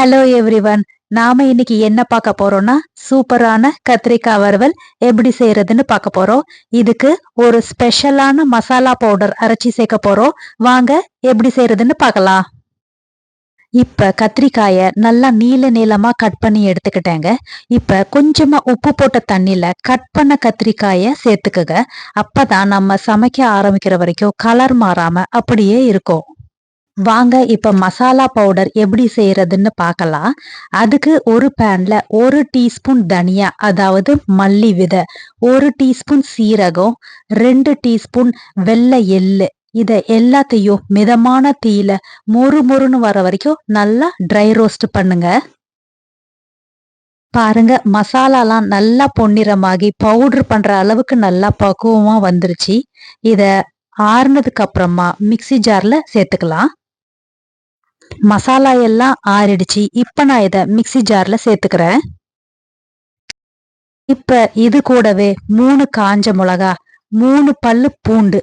Hello everyone நாம இன்னைக்கு என்ன பார்க்க போறோம்னா சூப்பரான கத்திரிக்காய் வறுவல் எப்படி செய்யறதுன்னு பார்க்க போறோம். இதுக்கு ஒரு ஸ்பெஷலான மசாலா பவுடர் அரைச்சி சேர்க்க போறோம். வாங்க எப்படி செய்யறதுன்னு பார்க்கலாம். இப்ப கத்திரிக்காய நல்லா நீல நீளமா கட் பண்ணி எடுத்துக்கிட்டேங்க. இப்ப கொஞ்சமா உப்பு போட்ட தண்ணியில கட் பண்ண கத்திரிக்காய சேர்த்துக்குங்க. அப்பதான் நம்ம சமைக்க ஆரம்பிக்கிற வரைக்கும் கலர் மாறாம அப்படியே இருக்கும். வாங்க இப்ப மசாலா பவுடர் எப்படி செய்யறதுன்னு பார்க்கலாம். அதுக்கு ஒரு பேன்ல ஒரு டீஸ்பூன் தனியா அதாவது மல்லி விதை ஒரு டீஸ்பூன் சீரகம் ரெண்டு டீஸ்பூன் வெள்ளை எள்ளு. இத எல்லாத்தையும் மிதமான தீயில மொறு மொறுன்னு வர வரைக்கும் நல்லா ட்ரை ரோஸ்ட் பண்ணுங்க. பாருங்க மசாலாலாம் நல்லா பொன்னிறமாகி பவுடர் பண்ற அளவுக்கு நல்லா பக்குவமா வந்துருச்சு. இத ஆறுனதுக்கு அப்புறமா மிக்சி ஜார்ல சேர்த்துக்கலாம். மசாலா எல்லாம் ஆறிடுச்சு. இப்ப நான் இதை மிக்சி ஜார்ல சேர்த்துக்கிறேன். இப்ப இது கூடவே மூணு காஞ்ச மிளகா மூணு பல்லு பூண்டு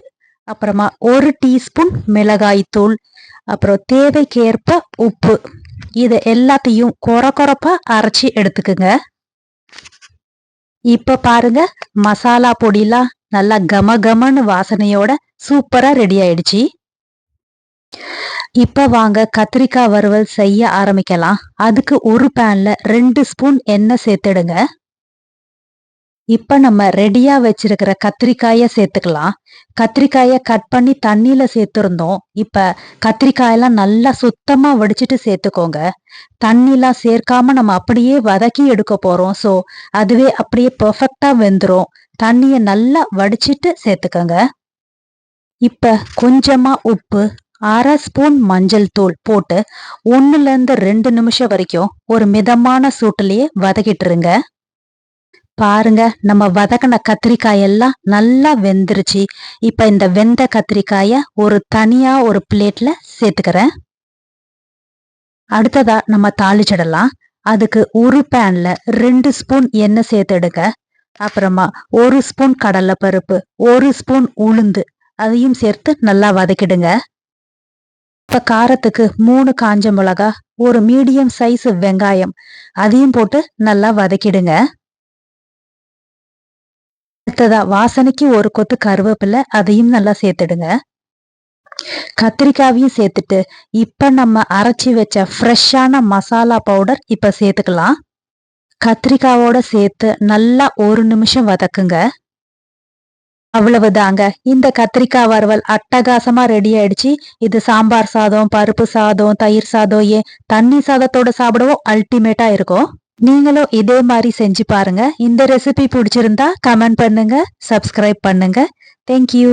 அப்புறமா ஒரு டீஸ்பூன் மிளகாய் தூள் அப்புறம் தேவைக்கேற்ப உப்பு. இதை எல்லாத்தையும் கொர கொரப்பா அரைச்சி எடுத்துக்குங்க. இப்ப பாருங்க மசாலா பொடிலாம் நல்லா கம கமன்னு வாசனையோட சூப்பரா ரெடி ஆயிடுச்சு. இப்போ வாங்க கத்திரிக்காய் வறுவல் செய்ய ஆரம்பிக்கலாம். அதுக்கு ஒரு பேன்ல ரெண்டு ஸ்பூன் எண்ணெய் சேர்த்துடுங்க. இப்போ நம்ம ரெடியா வச்சிருக்கிற கத்திரிக்காயை சேர்த்துக்கலாம். கத்திரிக்காயை கட் பண்ணி தண்ணியில சேர்த்துருந்தோம். இப்ப கத்திரிக்காயெல்லாம் நல்லா சுத்தமா வடிச்சிட்டு சேர்த்துக்கோங்க. தண்ணிலாம் சேர்க்காம நம்ம அப்படியே வதக்கி எடுக்க போறோம். ஸோ அதுவே அப்படியே பெர்ஃபெக்டா வெந்துடும் தண்ணியை நல்லா வடிச்சிட்டு சேர்த்துக்கோங்க. இப்ப கொஞ்சமா உப்பு அரை ஸ்பூன் மஞ்சள் தூள் போட்டு ஒன்னுல இருந்து ரெண்டு நிமிஷம் வரைக்கும் ஒரு மிதமான சூட்டிலேயே வதக்கிட்டுருங்க. பாருங்க நம்ம வதக்கின கத்திரிக்காய் எல்லாம் நல்லா வெந்துருச்சு. இப்ப இந்த வெந்த கத்திரிக்காய ஒரு தனியா ஒரு பிளேட்ல சேர்த்துக்கிறேன். அடுத்ததா நம்ம தாளிச்சிடலாம். அதுக்கு ஒரு பேன்ல ரெண்டு ஸ்பூன் எண்ணெய் சேர்த்துடுங்க. அப்புறமா ஒரு ஸ்பூன் கடலை பருப்பு ஒரு ஸ்பூன் உளுந்து அதையும் சேர்த்து நல்லா வதக்கிடுங்க. இப்ப காரத்துக்கு மூணு காஞ்ச மிளகா ஒரு மீடியம் சைஸ் வெங்காயம். அதையும் போட்டு நல்லா வதக்கிடுங்க. அடுத்ததா வாசனைக்கு ஒரு கொத்து கருவேப்பிலை அதையும் நல்லா சேர்த்துடுங்க. கத்திரிக்காவையும் சேர்த்துட்டு இப்ப நம்ம அரைச்சி வச்ச ஃப்ரெஷ்ஷான மசாலா பவுடர் இப்ப சேர்த்துக்கலாம். கத்திரிக்காவோட சேர்த்து நல்லா ஒரு நிமிஷம் வதக்குங்க. அவ்வளவுதாங்க. இந்த கத்திரிக்காய் வறுவல் அட்டகாசமா ரெடி ஆயிடுச்சு. இது சாம்பார் சாதம் பருப்பு சாதம் தயிர் சாதம் ஏன் தண்ணி சாதத்தோட சாப்பிடவும் அல்டிமேட்டா இருக்கும். நீங்களும் இதே மாதிரி செஞ்சு பாருங்க. இந்த ரெசிபி பிடிச்சிருந்தா கமெண்ட் பண்ணுங்க சப்ஸ்கிரைப் பண்ணுங்க. தேங்க்யூ